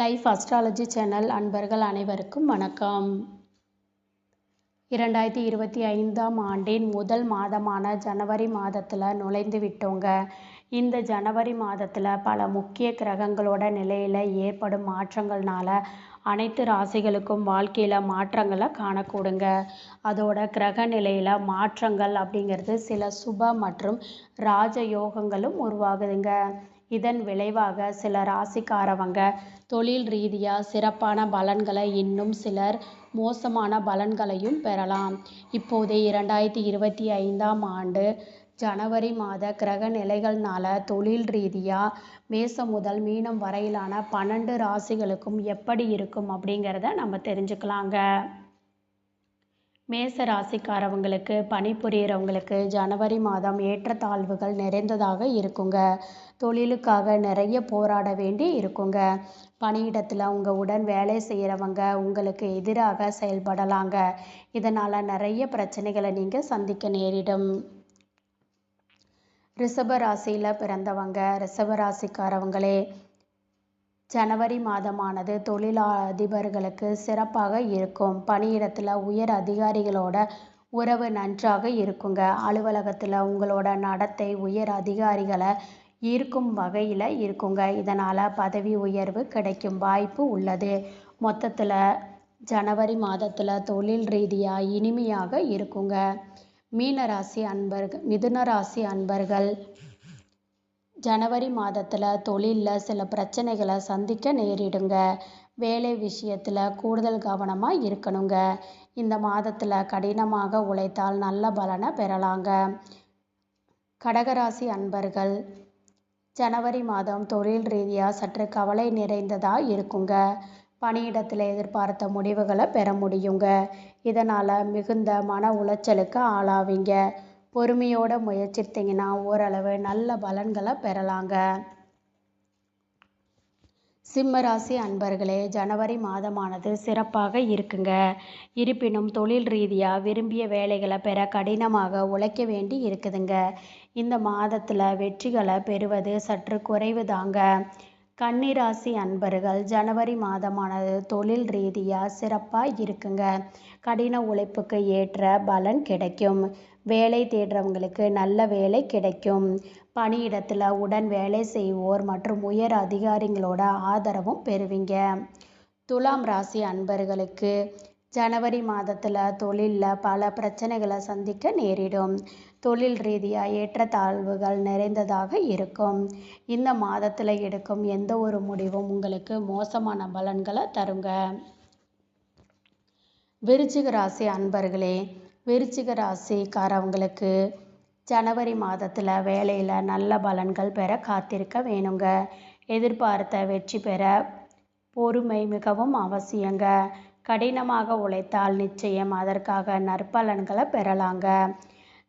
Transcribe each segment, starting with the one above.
Life astrology channel அன்பர்கள் அனைவருக்கும் வணக்கம். இரண்டாயிரத்தி இருபத்தி ஐந்தாம் ஆண்டின் முதல் மாதமான ஜனவரி மாதத்தில் நுழைந்து விட்டோங்க. இந்த ஜனவரி மாதத்தில் பல முக்கிய கிரகங்களோட நிலையில் ஏற்படும் மாற்றங்கள்னால அனைத்து ராசிகளுக்கும் வாழ்க்கையில் மாற்றங்களை காணக்கூடுங்க. அதோட கிரக நிலையில் மாற்றங்கள் அப்படிங்கிறது சில சுப மற்றும் ராஜ யோகங்களும் உருவாகுதுங்க. இதன் விளைவாக சில ராசிக்காரவங்க தொழில் ரீதியாக சிறப்பான பலன்களை இன்னும் சிலர் மோசமான பலன்களையும் பெறலாம். இப்போது இரண்டாயிரத்தி இருபத்தி ஐந்தாம் ஆண்டு ஜனவரி மாத கிரக நிலைகள்னால தொழில் ரீதியாக மேசம் முதல் மீனம் வரையிலான பன்னெண்டு ராசிகளுக்கும் எப்படி இருக்கும் அப்படிங்கிறத நம்ம தெரிஞ்சுக்கலாங்க. மேச ராசிக்காரவங்களுக்கு பணிபுரியறவங்களுக்கு ஜனவரி மாதம் ஏற்றத்தாழ்வுகள் நிறைந்ததாக இருக்குங்க. தொழிலுக்காக நிறைய போராட வேண்டி இருக்குங்க. பணியிடத்தில் உங்கள் உடன் வேலை செய்கிறவங்க உங்களுக்கு எதிராக செயல்படலாங்க. இதனால் நிறைய பிரச்சனைகளை நீங்கள் சந்திக்க நேரிடும். ரிஷப ராசியில் பிறந்தவங்க ரிஷப ராசிக்காரவங்களே ஜனவரி மாதமானது தொழிலதிபர்களுக்கு சிறப்பாக இருக்கும். பணியிடத்தில் உயர் அதிகாரிகளோட உறவு நன்றாக இருக்குங்க. அலுவலகத்தில் உங்களோட நடத்தை உயர் அதிகாரிகளை ஈர்க்கும் வகையில் இருக்குங்க. இதனால் பதவி உயர்வு கிடைக்கும் வாய்ப்பு உள்ளது. மொத்தத்தில் ஜனவரி மாதத்தில் தொழில் ரீதியாக இனிமையாக இருக்குங்க. மீனராசி அன்பர்கள் மிதுன ராசி அன்பர்கள் ஜனவரி மாதத்தில் தொழிலில் சில பிரச்சனைகளை சந்திக்க நேரிடுங்க. வேலை விஷயத்தில் கூடுதல் கவனமாக இருக்கணுங்க. இந்த மாதத்தில் கடினமாக உழைத்தால் நல்ல பலனை பெறலாங்க. கடகராசி அன்பர்கள் ஜனவரி மாதம் தொழில் ரீதியாக சற்று கவலை நிறைந்ததாக இருக்குங்க. பணியிடத்தில் எதிர்பார்த்த முடிவுகளை பெற முடியுங்க. இதனால் மிகுந்த மன உளைச்சலுக்கு ஆளாவீங்க. பொறுமையோடு முயற்சித்தீங்கன்னா ஓரளவு நல்ல பலன்களை பெறலாங்க. சிம்மராசி அன்பர்களே ஜனவரி மாதமானது சிறப்பாக இருக்குங்க. இருப்பினும் தொழில் ரீதியாக விரும்பிய வேலைகளை பெற கடினமாக உழைக்க வேண்டி இருக்குதுங்க. இந்த மாதத்தில் வெற்றிகளை பெறுவது சற்று குறைவு தாங்க கன்னிராசி அன்பர்கள் ஜனவரி மாதமானது தொழில் ரீதியாக சிறப்பாக இருக்குங்க. கடின உழைப்புக்கு ஏற்ற பலன் கிடைக்கும். வேலை தேடுறவங்களுக்கு நல்ல வேலை கிடைக்கும். பணியிடத்தில் உடன் வேலை செய்வோர் மற்றும் உயர் அதிகாரிகளோட ஆதரவும் பெறுவீங்க. துலாம் ராசி அன்பர்களுக்கு ஜனவரி மாதத்தில் தொழிலில் பல பிரச்சனைகளை சந்திக்க நேரிடும். தொழில் ரீதியாக ஏற்றத்தாழ்வுகள் நிறைந்ததாக இருக்கும். இந்த மாதத்தில் எடுக்கும் எந்த ஒரு முடிவும் உங்களுக்கு மோசமான பலன்களை தருங்க. விருச்சிக ராசி அன்பர்களே விருச்சிக ராசிக்காரவங்களுக்கு ஜனவரி மாதத்தில் வேலையில் நல்ல பலன்கள் பெற காத்திருக்க வேணுங்க. எதிர்பார்த்த வெற்றி பெற பொறுமை மிகவும் அவசியங்க. கடினமாக உழைத்தால் நிச்சயம் அதற்காக நற்பலன்களை பெறலாங்க.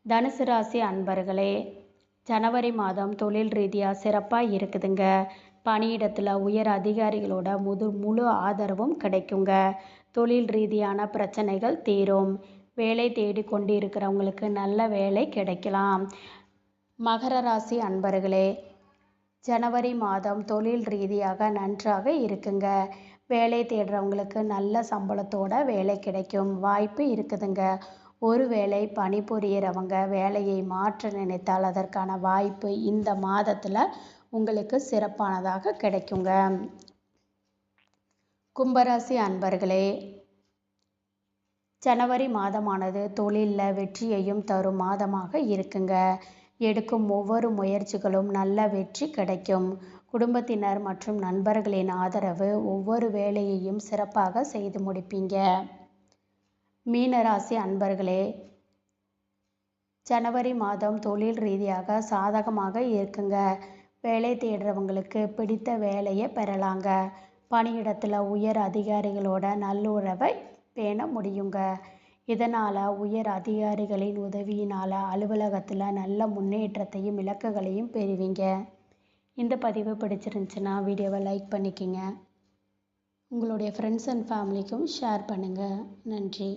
தனுசு ராசி அன்பர்களே ஜனவரி மாதம் தொழில் ரீதியாக சிறப்பாக இருக்குதுங்க. பணியிடத்தில் உயர் அதிகாரிகளோட முது முழு ஆதரவும் கிடைக்குங்க. தொழில் ரீதியான பிரச்சனைகள் தீரும். வேலை தேடிக்கொண்டு இருக்கிறவங்களுக்கு நல்ல வேலை கிடைக்கலாம். மகர ராசி அன்பர்களே ஜனவரி மாதம் தொழில் ரீதியாக நன்றாக இருக்குங்க. வேலை தேடுறவங்களுக்கு நல்ல சம்பளத்தோட வேலை கிடைக்கும். வாய்ப்பு இருக்குதுங்க. ஒருவேளை பணிபுரியறவங்க வேலையை மாற்ற நினைத்தால் அதற்கான வாய்ப்பு இந்த மாதத்தில் உங்களுக்கு சிறப்பானதாக கிடைக்குங்க. கும்பராசி அன்பர்களே ஜனவரி மாதமானது தொழிலில் வெற்றியையும் தரும் மாதமாக இருக்குங்க. எடுக்கும் ஒவ்வொரு முயற்சிகளும் நல்ல வெற்றி கிடைக்கும். குடும்பத்தினர் மற்றும் நண்பர்களின் ஆதரவு ஒவ்வொரு வேலையையும் சிறப்பாக செய்து முடிப்பீங்க. மீனராசி அன்பர்களே ஜனவரி மாதம் தொழில் ரீதியாக சாதகமாக இருக்குங்க. வேலை தேடுறவங்களுக்கு பிடித்த வேலையை பெறலாங்க. பணியிடத்தில் உயர் அதிகாரிகளோட நல்லுறவை பேண முடியுங்க. இதனால் உயர் அதிகாரிகளின் உதவியினால் அலுவலகத்தில் நல்ல முன்னேற்றத்தையும் இலக்குகளையும் பெறுவீங்க. இந்த பதிவு பிடிச்சிருந்துச்சுன்னா வீடியோவை லைக் பண்ணிக்கிங்க. உங்களுடைய ஃப்ரெண்ட்ஸ் அண்ட் ஃபேமிலிக்கும் ஷேர் பண்ணுங்கள் நன்றி.